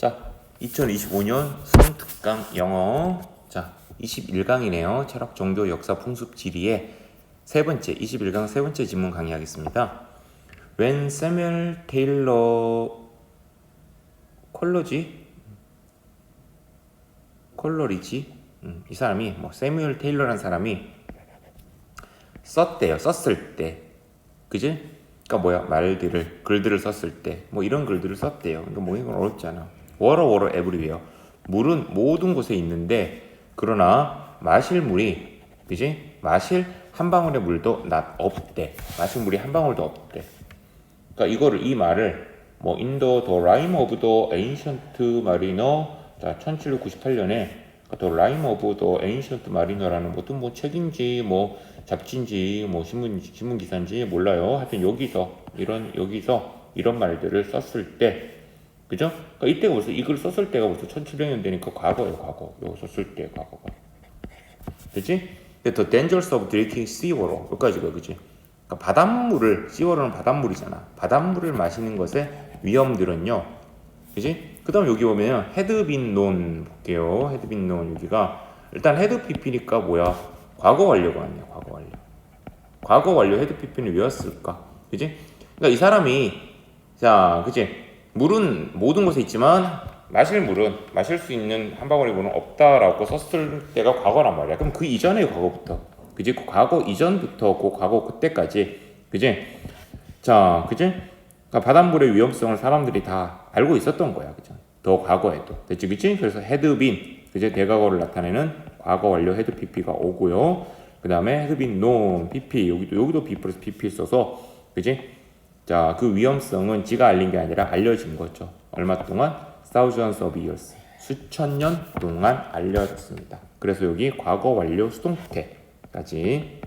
자, 2025년 수능특강 영어. 자, 21강이네요. 철학, 종교, 역사, 풍습, 지리의 세 번째, 21강 세 번째 지문 강의하겠습니다. When Samuel Taylor 콜러지? 콜러리지? 음, 이 사람이 뭐 세뮤얼 테일러라는 사람이 썼대요. 썼을 때. 그지? 그러니까 뭐야? 말들을 글들을 썼을 때 뭐 이런 글들을 썼대요. 그러니까 뭐 이건 어렵잖아. 워러 워러 에브리웨어. 물은 모든 곳에 있는데 그러나 마실 물이 그지? 마실 한 방울의 물도 나 없대. 마실 물이 한 방울도 없대. 그러니까 이거를 이 말을 뭐 인도 더 라임 오브 더 에인션트 마리너 자 1798년에 더 라임 오브 더 에인션트 마리너라는 어떤 뭐 책인지 뭐 잡지인지 뭐 신문 신문 기사인지 몰라요. 하여튼 여기서 이런 여기서 이런 말들을 썼을 때 그죠? 그러니까 이때가 벌써 이걸 썼을 때가 벌써 1700년 되니까 과거예요, 과거. 이거 썼을 때 과거가. 그지? The dangers of drinking seawater. 여기까지가 그지? 그러니까 바닷물을 seawater는 바닷물이잖아. 바닷물을 마시는 것의 위험들은요. 그지? 그 다음 여기 보면 헤드빈 논 볼게요. 헤드빈 논 여기가 일단 헤드 PP니까 뭐야? 과거 완료가 아니야. 과거 완료. 과거 완료 헤드 PP는 왜 왔을까? 그지? 그러니까 이 사람이 자, 그지? 물은 모든 곳에 있지만 마실 물은 마실 수 있는 한 방울의 물은 없다라고 썼을 때가 과거란 말이야. 그럼 그 이전의 과거부터, 그지? 그 과거 이전부터 그 과거 그때까지, 그지? 자, 그지? 그러니까 바닷물의 위험성을 사람들이 다 알고 있었던 거야, 그죠? 더 과거에도, 됐지, 그지? 그래서 헤드빈, 그지? 대과거를 나타내는 과거 완료 헤드 PP가 오고요. 그 다음에 헤드빈 논 PP 여기도 여기도 B 플러스 PP 써서, 그지? 자, 그 위험성은 지가 알린 게 아니라 알려진 거죠. 얼마 동안? thousands of years. 수천 년 동안 알려졌습니다. 그래서 여기 과거 완료 수동태까지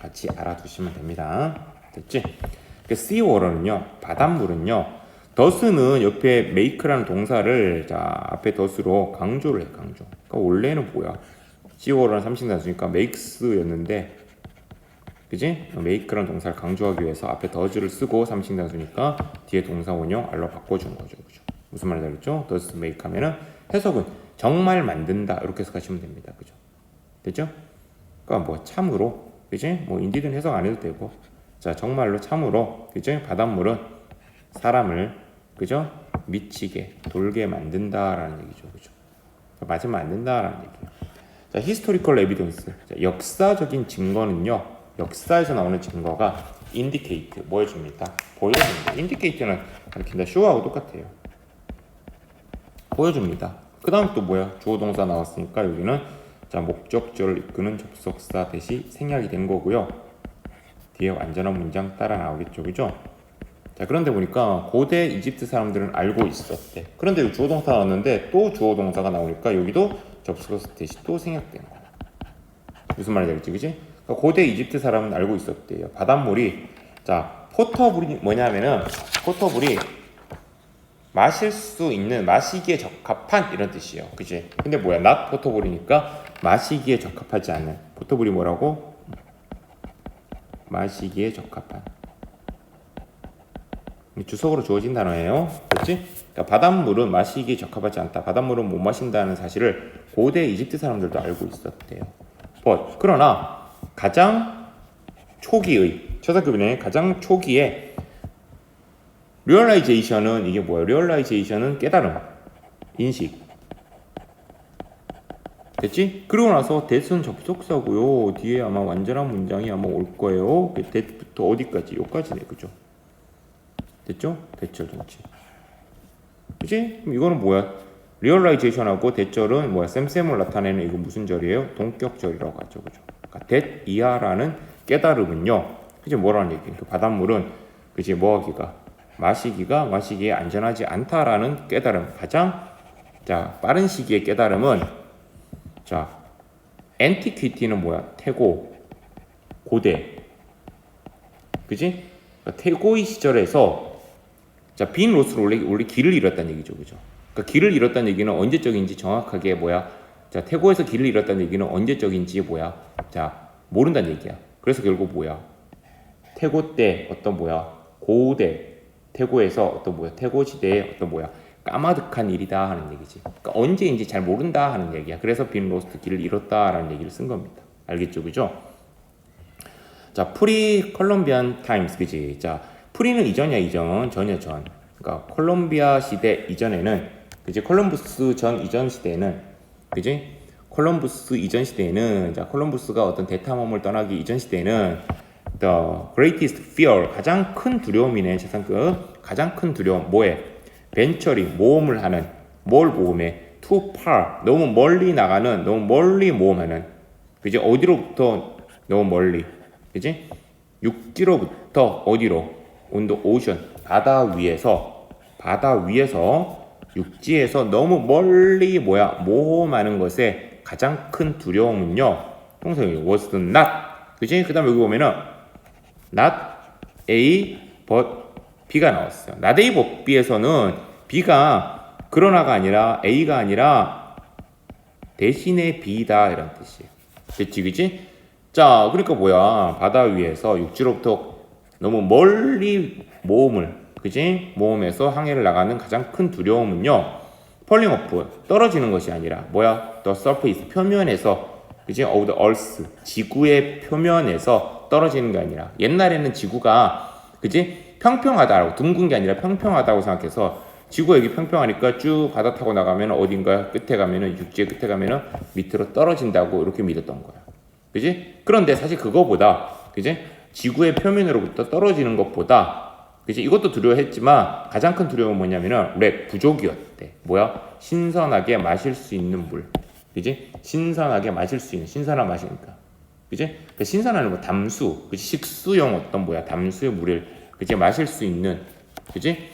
같이 알아두시면 됩니다. 됐지? 그 seawater는요, 바닷물은요, 더스는 옆에 make라는 동사를 자 앞에 더스로 강조를 해 강조. 그러니까 원래는 뭐야? seawater는 삼신단수니까 makes였는데 그지? make라는 동사를 강조하기 위해서 앞에 does를 쓰고 삼식 단수니까 뒤에 동사 원형 알로 바꿔준 거죠. 그죠? 무슨 말인지 알겠죠? does make 하면은 해석은 정말 만든다 이렇게 해석하시면 됩니다. 그죠? 됐죠? 그러니까 뭐 참으로 그지? 뭐 인디든 해석 안 해도 되고 자 정말로 참으로 그지? 바닷물은 사람을 그죠? 미치게 돌게 만든다라는 얘기죠. 그죠? 맞으면 안 된다라는 얘기예요. 자, evidence. 자, 역사적인 증거는요. 역사에서 나오는 증거가 indicate 뭐 해줍니다. 보여줍니다. indicate는 가리킨다. show하고 똑같아요. 보여줍니다. 그 다음 또 뭐야? 주어 동사 나왔으니까 여기는 자 목적절을 이끄는 접속사 대시 생략이 된 거고요. 뒤에 완전한 문장 따라 나오겠죠, 그죠? 자 그런데 보니까 고대 이집트 사람들은 알고 있었대. 그런데 여기 주어 동사 나왔는데 또 주어 동사가 나오니까 여기도 접속사 대시 또 생략된 거야. 무슨 말인지 알겠지, 그지? 그러니까 고대 이집트 사람은 알고 있었대요. 바닷물이 자 포터블이 뭐냐면은 포터블이 마실 수 있는 마시기에 적합한 이런 뜻이에요. 그지? 근데 뭐야? not 포터블이니까 마시기에 적합하지 않은 포터블이 뭐라고? 마시기에 적합한 주석으로 주어진 단어예요. 그렇지? 그러니까 바닷물은 마시기에 적합하지 않다. 바닷물은 못 마신다는 사실을 고대 이집트 사람들도 알고 있었대요. But, 그러나 가장 초기의 초등급인의 가장 초기에 리얼라이제이션은 이게 뭐예요? 리얼라이제이션은 깨달음, 인식. 됐지? 그러고 나서 대은 접속사고요. 뒤에 아마 완전한 문장이 아마 올 거예요. 대부터 어디까지? 여기까지네, 그죠? 됐죠? 대절 전치. 그지? 그럼 이거는 뭐야? 리얼라이제이션하고 대절은 뭐야? 쌤쌤을 나타내는 이거 무슨 절이에요? 동격절이라고 하죠, 그죠? 그러니까 대 이하라는 깨달음은요. 그지 뭐라는 얘기예요? 그 바닷물은 그지 뭐하기가 마시기가 마시기에 안전하지 않다라는 깨달음. 가장 자 빠른 시기의 깨달음은 자 엔티퀴티는 뭐야? 태고 고대. 그지? 그러니까 태고의 시절에서 자, 빈 로스로 원래, 원래 길을 잃었다는 얘기죠. 그죠? 그러니까 길을 잃었다는 얘기는 언제적인지 정확하게 뭐야? 자, 태고에서 길을 잃었다는 얘기는 언제적인지 뭐야? 자, 모른다는 얘기야. 그래서 결국 뭐야? 태고 때 어떤 뭐야? 고대 태고에서 어떤 뭐야 태고 시대에 어떤 뭐야 까마득한 일이다 하는 얘기지. 그러니까 언제인지 잘 모른다 하는 얘기야. 그래서 빈 로스트 길을 잃었다라는 얘기를 쓴 겁니다. 알겠죠, 그죠? 자, 프리 컬럼비안 타임스 그지? 자, 프리는 이전이야 이전, 전이야 전. 그러니까 콜롬비아 시대 이전에는 그지? 콜럼부스 전 이전 시대에는 그지? 콜럼부스 이전 시대에는 자, 콜럼부스가 어떤 대탐험을 떠나기 이전 시대에는 the greatest fear 가장 큰 두려움이네 재산급 가장 큰 두려움 뭐에? 벤처링 모험을 하는 뭘 모험해 too far 너무 멀리 나가는 너무 멀리 모험하는. 그지? 어디로부터 너무 멀리. 그지? 육지로부터 어디로? the ocean 바다 위에서 바다 위에서 육지에서 너무 멀리 뭐야 모험하는 것에 가장 큰 두려움은요 동생이 was not 그지 그다음 여기 보면은 not A but B가 나왔어요. not A but B에서는 B가 그러나가 아니라 A가 아니라 대신에 B다 이런 뜻이에요. 됐지 그지? 자 그러니까 뭐야 바다 위에서 육지로부터 너무 멀리 모험을 그지? 모험에서 항해를 나가는 가장 큰 두려움은요 펄링 오프 떨어지는 것이 아니라 뭐야 the surface 표면에서 그지? of the earth 지구의 표면에서 떨어지는 게 아니라 옛날에는 지구가 그지? 평평하다고 둥근 게 아니라 평평하다고 생각해서 지구가 여기 평평하니까 쭉 바다 타고 나가면 어딘가 끝에 가면은 육지의 끝에 가면은 밑으로 떨어진다고 이렇게 믿었던 거야. 그지? 그런데 사실 그거보다 그지? 지구의 표면으로부터 떨어지는 것보다 그지? 이것도 두려워했지만 가장 큰 두려움은 뭐냐면은 랩 부족이었대. 뭐야? 신선하게 마실 수 있는 물. 그지? 신선하게 마실 수 있는 신선한 맛이니까. 그지? 그 신선한 뭐 담수, 그지? 식수용 어떤 뭐야? 담수의 물을 그지? 마실 수 있는 그지?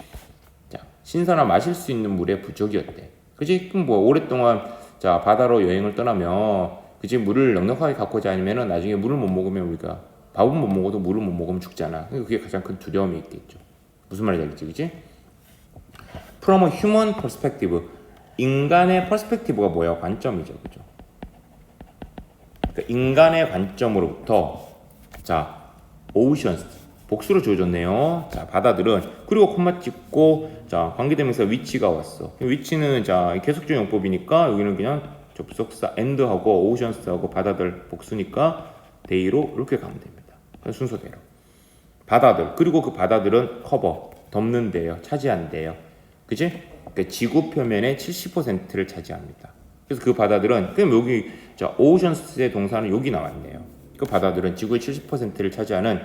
자, 신선한 마실 수 있는 물의 부족이었대. 그지? 그럼 뭐 오랫동안 자 바다로 여행을 떠나면 그지 물을 넉넉하게 갖고 않으면은 나중에 물을 못 먹으면 우리가 밥은 못 먹어도 물을 못 먹으면 죽잖아. 그러니까 그게 가장 큰 두려움이 있겠죠. 무슨 말인지 알겠지, 그지? From a human perspective, 인간의 퍼스펙티브가 뭐야? 관점이죠, 그죠? 그러니까 인간의 관점으로부터 자 oceans 복수로 지어졌네요. 자 바다들은 그리고 콤마 찍고 자 관계대명사 위치가 왔어. 위치는 자 계속적 용법이니까 여기는 그냥 접속사 end하고 oceans하고 바다들 복수니까 데이로 이렇게 가면 됩니다. 그냥 순서대로 바다들 그리고 그 바다들은 커버 덮는데요, 차지한대요. 그지? 그러니까 지구 표면의 70%를 차지합니다. 그래서 그 바다들은 그럼 여기 자 오션스의 동사는 여기 나왔네요. 그 바다들은 지구의 70%를 차지하는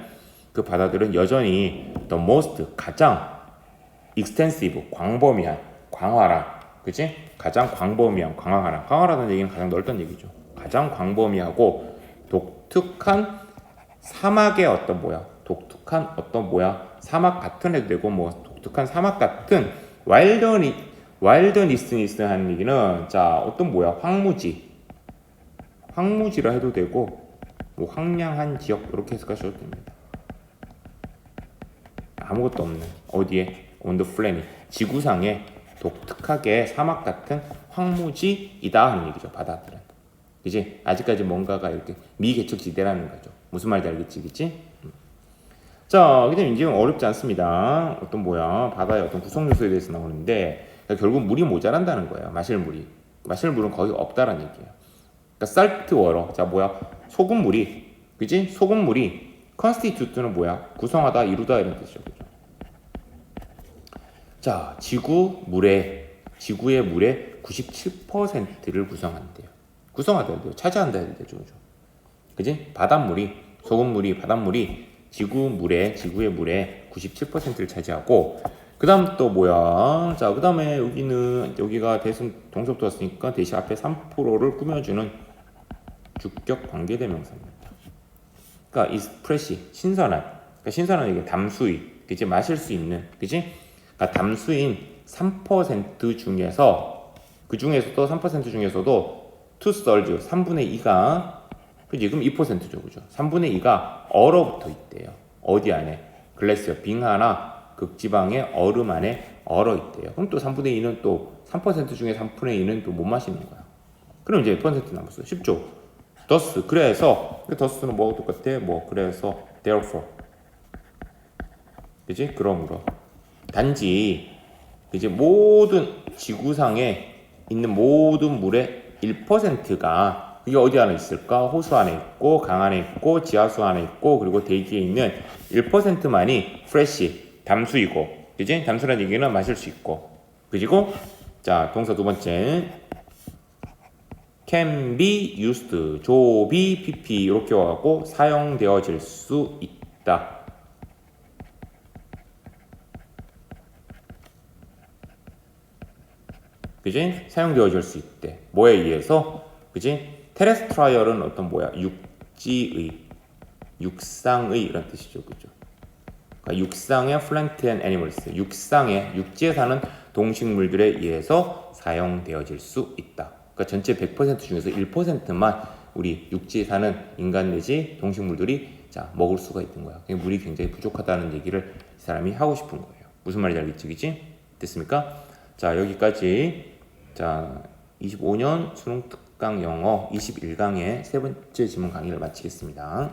그 바다들은 여전히 the most 가장 extensive 광범위한 광활한 그치? 가장 광범위한 광활한 광활하다는 얘기는 가장 넓다는 얘기죠. 가장 광범위하고 독특한 사막의 어떤 뭐야 독특한 어떤 뭐야 사막 같은 애도 되고 뭐 독특한 사막 같은 와일드니 와일드 니스니스 하는 얘기는 자 어떤 뭐야 황무지. 황무지라 해도 되고 뭐 황량한 지역 이렇게 해석하셔도 됩니다. 아무것도 없는 어디에 on the planet 지구상에 독특하게 사막 같은 황무지이다 하는 얘기죠 바다들은 이제 아직까지 뭔가가 이렇게 미개척지대라는 거죠. 무슨 말인지 알겠지 그치? 음. 자 그다음 이제 어렵지 않습니다. 어떤 뭐야 바다의 어떤 구성 요소에 대해서 나오는데 그러니까 결국 물이 모자란다는 거예요. 마실 물이. 마실 물은 거의 없다라는 얘기예요. 그러니까 살트 워러 자 뭐야 소금 물이 그지 소금 물이 컨스티튜트는 뭐야? 구성하다 이루다 이런 뜻이죠 그죠? 자 지구 물의 지구의 물의 97%를 구성한대요 구성하대요. 차지한다 해야 되죠 그죠 그지? 바닷물이 소금물이 바닷물이 지구 물의 지구의 물의 97%를 차지하고 그 다음 또 뭐야? 자 그 다음에 여기는 여기가 대신 동접도 왔으니까 대신 앞에 3%를 꾸며주는 주격 관계대명사입니다. 그러니까 is fresh 신선한 그러니까 신선한 이게 담수이 그지? 마실 수 있는 그지? 그러니까 담수인 3% 중에서 그 중에서도 3% 중에서도 two thirds 3분의 2가 그지? 그럼 2%죠 그죠? 3분의 2가 얼어붙어 있대요. 어디 안에? 글래스 빙 하나 극지방의 얼음 안에 얼어 있대요. 그럼 또 3분의 2는 또 3% 중에 3분의 2는 또 못 마시는 거야. 그럼 이제 1% 남았어 쉽죠 더스 그래서 더스는 뭐하고 똑같아? 뭐 그래서 therefore. 그지? 그러므로. 단지 이제 모든 지구상에 있는 모든 물의 1%가 그게 어디 안에 있을까? 호수 안에 있고 강 안에 있고 지하수 안에 있고 그리고 대기에 있는 1%만이 프레시 담수이고 그지? 담수라는 얘기는 마실 수 있고 그리고 자 동사 두 번째 can be used 조비 pp 이렇게 와갖고 사용되어질 수 있다. 그지? 사용되어질 수 있대. 뭐에 의해서? 그지? 테레스트라이얼은 어떤 뭐야? 육지의, 육상의 이런 뜻이죠, 그죠? 그러니까 육상의 플랜트 앤 애니멀스, 육상의 육지에 사는 동식물들에 의해서 사용되어질 수 있다. 그러니까 전체 100% 중에서 1%만 우리 육지에 사는 인간 내지 동식물들이 자 먹을 수가 있는 거야. 물이 굉장히 부족하다는 얘기를 이 사람이 하고 싶은 거예요. 무슨 말인지 알겠지, 그지? 됐습니까? 자 여기까지 자 25년 수능 특강 영어 21강의 세 번째 지문 강의를 마치겠습니다.